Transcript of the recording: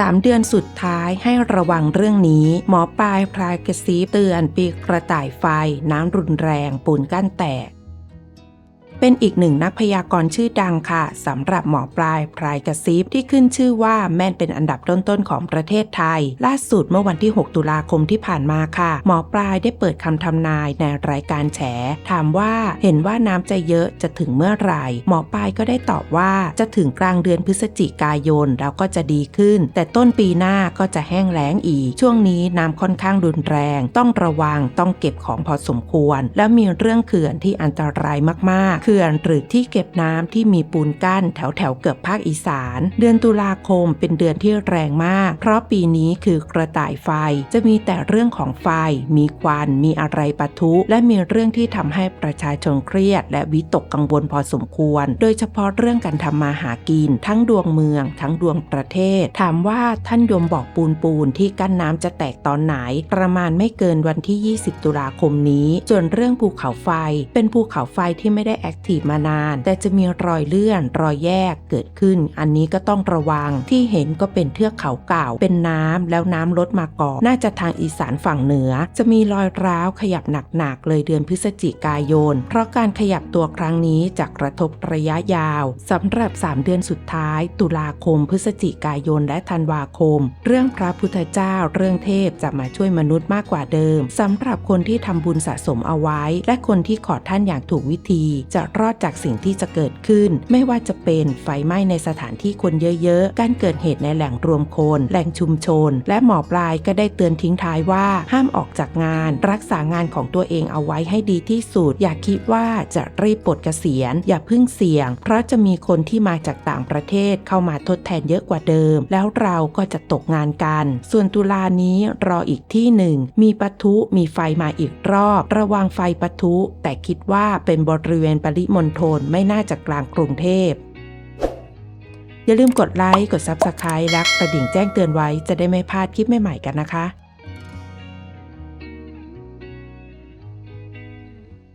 สามเดือนสุดท้ายให้ระวังเรื่องนี้ หมอปลายพลายกระซีบเตือนปีกระต่ายไฟน้ำรุนแรงปูนกั้นแตก เป็นอีกหนึ่งนักพยากรณ์ชื่อดังค่ะสำหรับหมอปลายพลายกระซิบที่ขึ้นชื่อว่าแม่นเป็นอันดับต้นๆของประเทศไทย ล่าสุดเมื่อวันที่ 6 ตุลาคมที่ผ่านมาค่ะ หมอปลายได้เปิดคำทำนายในรายการแฉ ถามว่าเห็นว่าน้ำจะเยอะจะถึงเมื่อไหร่ หมอปลายก็ได้ตอบว่าจะถึงกลางเดือนพฤศจิกายนแล้วก็จะดีขึ้น แต่ต้นปีหน้าก็จะแห้งแล้งอีก ช่วงนี้น้ำค่อนข้างรุนแรง ต้องระวังต้องเก็บของพอสมควร แล้วมีเรื่องเขื่อนที่อันตรายมากๆขื่อนหรือที่เก็บน้ำที่มีปูนกั้นแถวแถวเกือบภาคอีสาน เดือนตุลาคมเป็นเดือนที่แรงมาก เพราะปีนี้คือกระต่ายไฟจะมีแต่เรื่องของไฟ มีควันมีอะไรปะทุ และมีเรื่องที่ทำให้ประชาชนเครียด และวิตกกังวลพอสมควร โดยเฉพาะเรื่องการทำมาหากิน ทั้งดวงเมือง ทั้งดวงประเทศ ถามว่าท่านยมบอกปูนปูนที่กั้นน้ำจะแตกตอนไหน ประมาณไม่เกินวันที่ 20 ตุลาคมนี้ ส่วนเรื่องภูเขาไฟ เป็นภูเขาไฟที่ไม่ได้แอคทีฟมานาน แต่จะมีรอยเลื่อน รอยแยกเกิดขึ้น อันนี้ก็ต้องระวังที่เห็นก็เป็นเทือกเขาเก่า เป็นน้ำแล้วน้ำลดมาก่อนน่าจะทางอีสานฝั่งเหนือ จะมีรอยร้าวขยับหนักๆเลยเดือนพฤศจิกายน เพราะการขยับตัวครั้งนี้จะกระทบระยะยาวสำหรับ 3 เดือนสุดท้าย ตุลาคม พฤศจิกายนและธันวาคม เรื่องพระพุทธเจ้า เรื่องเทพจะมาช่วยมนุษย์มากกว่าเดิมสำหรับคนที่ทำบุญสะสมเอาไว้ และคนที่ขอท่านอย่างถูกวิธี จะรอดจากสิ่งที่จะเกิดขึ้น ไม่ว่าจะเป็นไฟไหม้ในสถานที่คนเยอะๆ การเกิดเหตุในแหล่งรวมคน แหล่งชุมชน และหมอปลายก็ได้เตือนทิ้งท้ายว่าห้ามออกจากงาน รักษางานของตัวเองเอาไว้ให้ดีที่สุด อย่าคิดว่าจะรีบปลดเกษียณ อย่าพึ่งเสี่ยง เพราะจะมีคนที่มาจากต่างประเทศเข้ามาทดแทนเยอะกว่าเดิม แล้วเราก็จะตกงานกัน ส่วนตุลานี้รออีกที่หนึ่งมีปะทุมีไฟมาอีกรอบ ระวังไฟปะทุ แต่คิดว่าเป็นบริเวณปริมณฑลไม่น่าจะกลางกรุงเทพ อย่าลืมกดไลค์ กด Subscribe และกระดิ่งแจ้งเตือนไว้จะได้ไม่พลาดคลิปใหม่ๆกันนะคะ